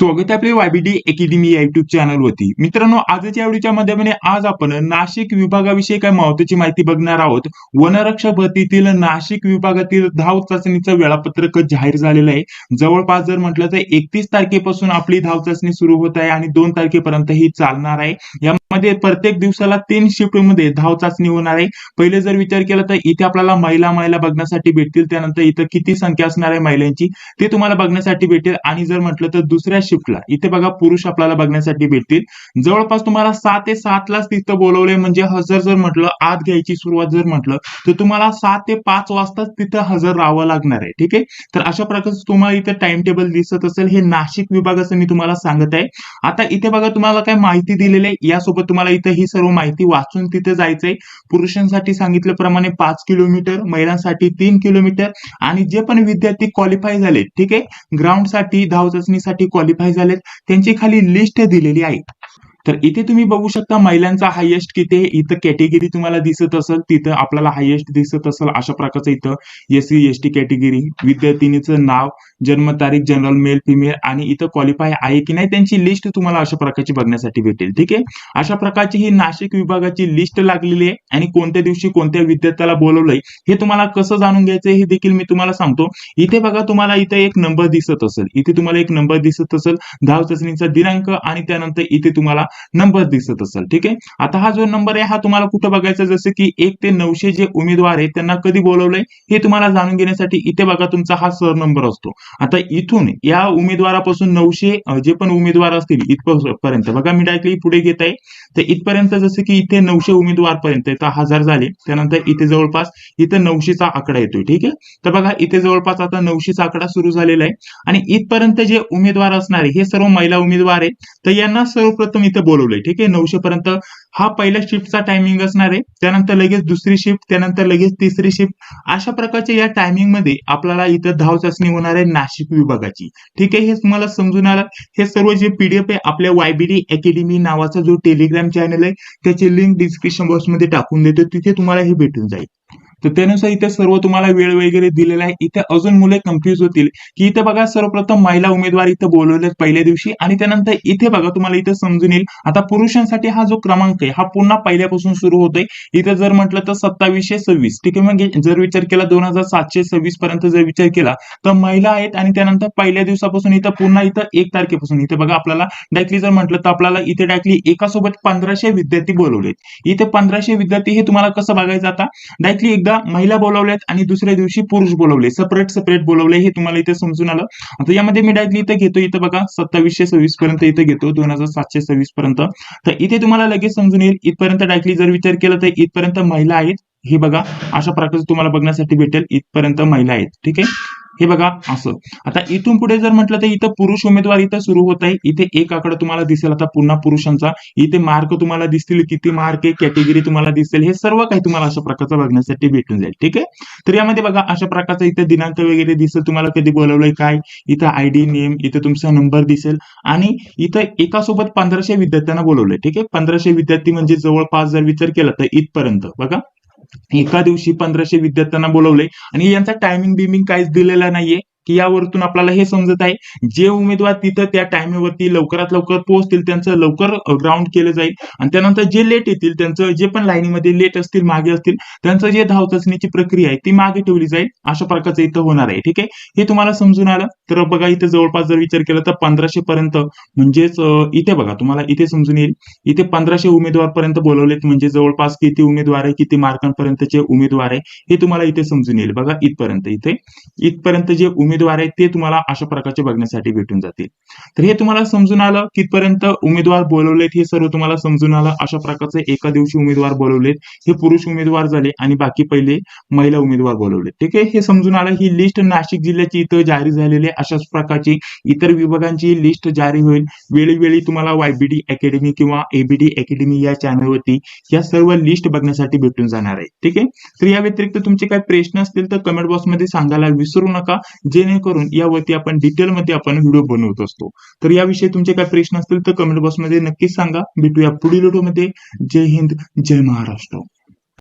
स्वागत आहे आपले वायबीडी अकॅडमी या युट्यूब चॅनल वरती. मित्रांनो आजच्या आवडीच्या माध्यमाने आज आपण नाशिक विभागाविषयी काय महत्वाची माहिती बघणार आहोत. वनरक्षक भरतीतील नाशिक विभागातील धाव चाचणीचं वेळापत्रक जाहीर झालेलं आहे. जवळपास जर म्हटलं तर एकतीस तारखेपासून आपली धाव चाचणी सुरू होत आहे आणि दोन तारखेपर्यंत ही चालणार आहे. यामध्ये प्रत्येक दिवसाला तीन शिफ्टमध्ये धाव चाचणी होणार आहे. पहिले जर विचार केला तर इथे आपल्याला महिला महिला बघण्यासाठी भेटतील. त्यानंतर इथं किती संख्या असणार आहे महिलांची ते तुम्हाला बघण्यासाठी भेटेल. आणि जर म्हटलं तर दुसऱ्या शिफ्टला. इथे बघा पुरुष आपल्याला बघण्यासाठी भेटतील. जवळपास तुम्हाला सात ते सात लाच तिथं बोलवलंय म्हणजे हजर जर म्हटलं आत घ्यायची सुरुवात जर म्हटलं तर तुम्हाला सात ते पाच वाजताच तिथं हजर राहावं लागणार आहे ठीक आहे? तर अशा प्रकारचं तुम्हाला इथं टाइम टेबल दिसत असेल हे नाशिक विभागाचं मी तुम्हाला सांगत आहे. आता इथे बघा तुम्हाला काय माहिती दिलेली आहे यासोबत तुम्हाला इथं ही सर्व माहिती वाचून तिथे जायचंय. पुरुषांसाठी सांगितल्याप्रमाणे पाच किलोमीटर महिलांसाठी तीन किलोमीटर आणि जे पण विद्यार्थी क्वालिफाय झाले ठीक आहे? ग्राउंडसाठी धाव चाचणीसाठी क्वालिफाय झालेत. त्यांची खाली लिस्ट दिलेली आहे. तर इथे तुम्ही बघू शकता महिलांचा हायेस्ट किती आहे? इथं कॅटेगरी तुम्हाला दिसत असेल तिथं आपल्याला हायेस्ट दिसत असेल अशा प्रकारचं इथं S C S T category विद्यार्थिनीचं नाव जन्मतारीख जनरल मेल फिमेल आणि इथं क्वालिफाय आहे की नाही त्यांची लिस्ट तुम्हाला अशा प्रकारची बघण्यासाठी भेटेल ठीक आहे? अशा प्रकारची ही नाशिक विभागाची लिस्ट लागलेली आहे आणि कोणत्या दिवशी कोणत्या विद्यार्थ्याला बोलवलंय हे तुम्हाला कसं जाणून घ्यायचं हे देखील मी तुम्हाला सांगतो. इथे बघा तुम्हाला इथे एक नंबर दिसत असेल. इथे तुम्हाला एक नंबर दिसत असेल. धाव चाचणीचा दिनांक आणि त्यानंतर इथे तुम्हाला नंबर दिसत असेल ठीक आहे? आता हा जो नंबर आहे हा तुम्हाला कुठं बघायचा? जसं की एक ते नऊशे जे उमेदवार आहेत त्यांना कधी बोलवलंय? हे तुम्हाला जाणून घेण्यासाठी इथे बघा तुमचा हा सर नंबर असतो. आता इथून या उमेदवारापासून नऊशे जे पण उमेदवार असतील इथपर्यंत बघा मी डायरेक्टली पुढे घेत आहे. तर इथपर्यंत जसं की इथे नऊशे उमेदवार पर्यंत हजार झाले. त्यानंतर इथे जवळपास इथं नऊशेचा आकडा येतोय ठीक आहे? तर बघा इथे जवळपास आता नऊशेचा आकडा सुरू झालेला आहे. आणि इथपर्यंत जे उमेदवार असणारे हे सर्व महिला उमेदवार आहेत. तर यांना सर्वप्रथम इथं बोलवलंय. ठीक आहे? नऊशे पर्यंत हा पहिल्या शिफ्टचा टायमिंग असणार आहे. त्यानंतर लगेच दुसरी शिफ्ट त्यानंतर लगेच तिसरी शिफ्ट अशा प्रकारच्या या टायमिंगमध्ये आपल्याला इथं धाव चाचणी होणार आहे नाशिक विभागाची. ठीक आहे? हे तुम्हाला समजून आलं. हे सर्व जे पीडीएफ आहे आपल्या वायबीडी अकॅडमी नावाचा जो टेलिग्राम चॅनल आहे त्याची लिंक डिस्क्रिप्शन बॉक्समध्ये टाकून देतो. तिथे तुम्हाला हे भेटून जाईल. तर त्यानुसार इथे सर्व तुम्हाला वेळ वगैरे दिलेला आहे. इथे अजून मुले कन्फ्युज होतील. की इथे बघा सर्वप्रथम महिला उमेदवार इथं बोलवलेत पहिल्या दिवशी आणि त्यानंतर इथे बघा तुम्हाला इथे समजून येईल. आता पुरुषांसाठी हा जो क्रमांक आहे हा पुन्हा पहिल्यापासून सुरू होतोय. इथे जर म्हटलं तर सत्तावीसशे सव्वीस. ठीक आहे म्हणजे जर विचार केला दोन हजार सातशे सव्वीस पर्यंत जर विचार केला तर महिला आहेत आणि त्यानंतर पहिल्या दिवसापासून इथं पुन्हा इथं एक तारखेपासून. इथे बघा आपल्याला डायरेक्टली जर म्हटलं तर आपल्याला इथे डायरेक्टली एकासोबत पंधराशे विद्यार्थी बोलवलेत. इथे पंधराशे विद्यार्थी हे तुम्हाला कसं बघायचं आता? डायरेक्टली एकदा महिला बोलवल्यात आणि दुसऱ्या दिवशी पुरुष बोलवले. सेपरेट सेपरेट बोलवले हे तुम्हाला इथे समजून आलं. आता यामध्ये मी डायरेक्टली इथे घेतो. इथं बघा सत्तावीसशे सव्वीस पर्यंत इथे घेतो दोन हजार सातशे सव्वीस पर्यंत. तर इथे तुम्हाला लगेच समजून येईल इथपर्यंत डायरेक्टली जर विचार केला तर इथपर्यंत महिला आहेत. हे बघा अशा प्रकारचं तुम्हाला बघण्यासाठी भेटेल इथपर्यंत महिला आहेत. ठीक आहे? हे बघा असं. आता इथून पुढे जर म्हटलं तर इथं पुरुष उमेदवार इथं सुरू होत आहे इथे एक आकडा तुम्हाला दिसेल. आता पुन्हा पुरुषांचा. इथे मार्क तुम्हाला दिसतील. किती मार्क आहे कॅटेगरी तुम्हाला दिसेल. हे सर्व काही तुम्हाला अशा प्रकारचं बघण्यासाठी भेटून जाईल. ठीक आहे? तर यामध्ये बघा अशा प्रकारचा इथे दिनांक वगैरे दिसेल. तुम्हाला कधी बोलवलंय काय? इथं आयडी नेम इथे तुमचा नंबर दिसेल. आणि इथं एकासोबत पंधराशे विद्यार्थ्यांना बोलवलंय. ठीक आहे? पंधराशे विद्यार्थी म्हणजे जवळपास जर विचार केला तर इथपर्यंत. बघा. एका दिवशी पंधराशे विद्यार्थ्यांना बोलवले आणि यांचा टायमिंग बिमिंग काहीच दिलेला नाहीये. की यावरतून आपल्याला हे समजत आहे. जे उमेदवार तिथं त्या टायमेवरती लवकरात लवकर पोहोचतील त्यांचं लवकर ग्राउंड केलं जाईल. आणि त्यानंतर जे लेट येतील त्यांचं जे पण लाईनीमध्ये लेट असतील मागे असतील त्यांचं जे धाव चाचणीची प्रक्रिया आहे ती मागे ठेवली जाईल. अशा प्रकारचं इथं होणार आहे ठीक आहे? हे तुम्हाला समजून आलं. तर बघा इथे जवळपास जर विचार केला तर पंधराशे पर्यंत म्हणजेच इथे बघा तुम्हाला इथे समजून येईल. इथे पंधराशे उमेदवार पर्यंत बोलवलेत म्हणजे जवळपास किती उमेदवार आहे किती मार्कांपर्यंतचे उमेदवार आहे हे तुम्हाला इथे समजून येईल. बघा इथपर्यंत इथे. इथपर्यंत जे उमेदवार आहेत ते तुम्हाला अशा प्रकारचे बघण्यासाठी भेटून जातील. तर हे तुम्हाला समजून आलं कितपर्यंत उमेदवार बोलवलेत हे सर्व तुम्हाला समजून आलं. अशा प्रकारचे एका दिवशी उमेदवार बोलवलेत हे पुरुष उमेदवार झाले आणि बाकी पहिले महिला उमेदवार बोलवले ठीक आहे? हे समजून आलं. ही लिस्ट नाशिक जिल्ह्याची इथं जारी झालेली आहे. अशाच प्रकारची इतर विभागांची लिस्ट जारी होईल. वेळोवेळी तुम्हाला वायबीडी अकॅडमी किंवा एबीडी अकॅडमी या चॅनलवरती या सर्व लिस्ट बघण्यासाठी भेटून जाणार आहे. ठीक आहे? तर या व्यतिरिक्त तुमचे काही प्रश्न असतील तर कमेंट बॉक्समध्ये सांगायला विसरू नका. जेणेकरून यावरती आपण डिटेलमध्ये आपण व्हिडिओ बनवत असतो. तर याविषयी तुमचे काही प्रश्न असतील तर कमेंट बॉक्समध्ये नक्कीच सांगा. भेटूया पुढील व्हिडिओमध्ये जय हिंद जय महाराष्ट्र.